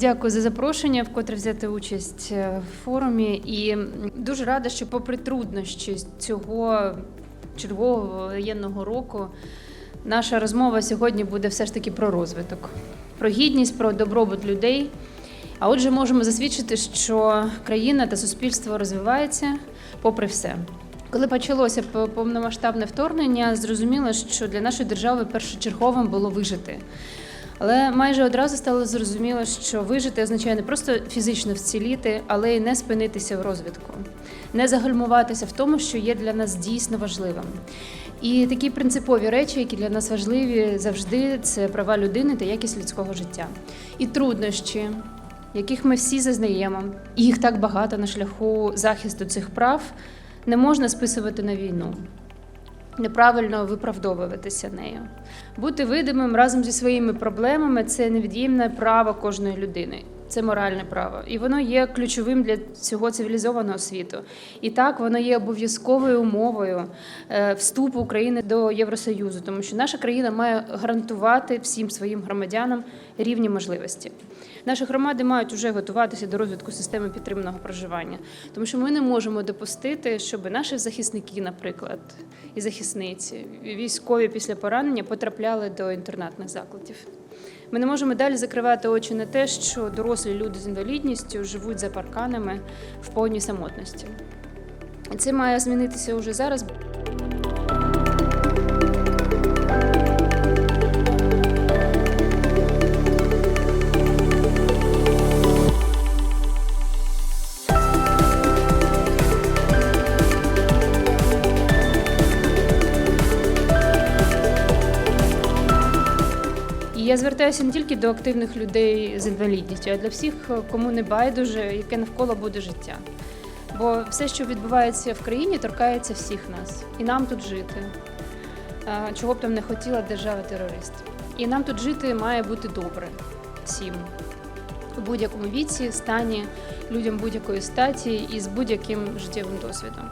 Дякую за запрошення, вкотре взяти участь е, в форумі. І дуже рада, що, попри труднощі цього чергового воєнного року, наша розмова сьогодні буде все ж таки про розвиток, про гідність, про добробут людей. А отже, можемо засвідчити, що країна та суспільство розвивається попри все. Коли почалося повномасштабне вторгнення, зрозуміло, що для нашої держави першочерговим було вижити. Але майже одразу стало зрозуміло, що вижити означає не просто фізично вціліти, але й не спинитися в розвитку, не загальмуватися в тому, що є для нас дійсно важливим. І такі принципові речі, які для нас важливі завжди, це права людини та якість людського життя. І труднощі, яких ми всі зазнаємо, і їх так багато на шляху захисту цих прав, не можна списувати на війну неправильно виправдовуватися нею. Бути видимим разом зі своїми проблемами це невід'ємне право кожної людини. Це моральне право, і воно є ключовим для цього цивілізованого світу. І так воно є обов'язковою умовою е, вступу України до Євросоюзу, тому що наша країна має гарантувати всім своїм громадянам рівні можливості. Наші громади мають вже готуватися до розвитку системи підтриманого проживання, тому що ми не можемо допустити, щоб наші захисники, наприклад, і захисниці, військові після поранення потрапляли до інтернатних закладів. Ми не можемо далі закривати очі на те, що дорослі люди з інвалідністю живуть за парканами в повній самотності. І це має змінитися уже зараз. Я звертаюся не тільки до активних людей з інвалідністю, а для всіх, кому не байдуже, яке навколо буде життя. Бо все, що відбувається в країні, торкається всіх нас. І нам тут жити. Чого б там не хотіла держава-терорист. І нам тут жити має бути добре всім. У будь-якому віці, стані, людям будь-якої статі і з будь-яким життєвим досвідом.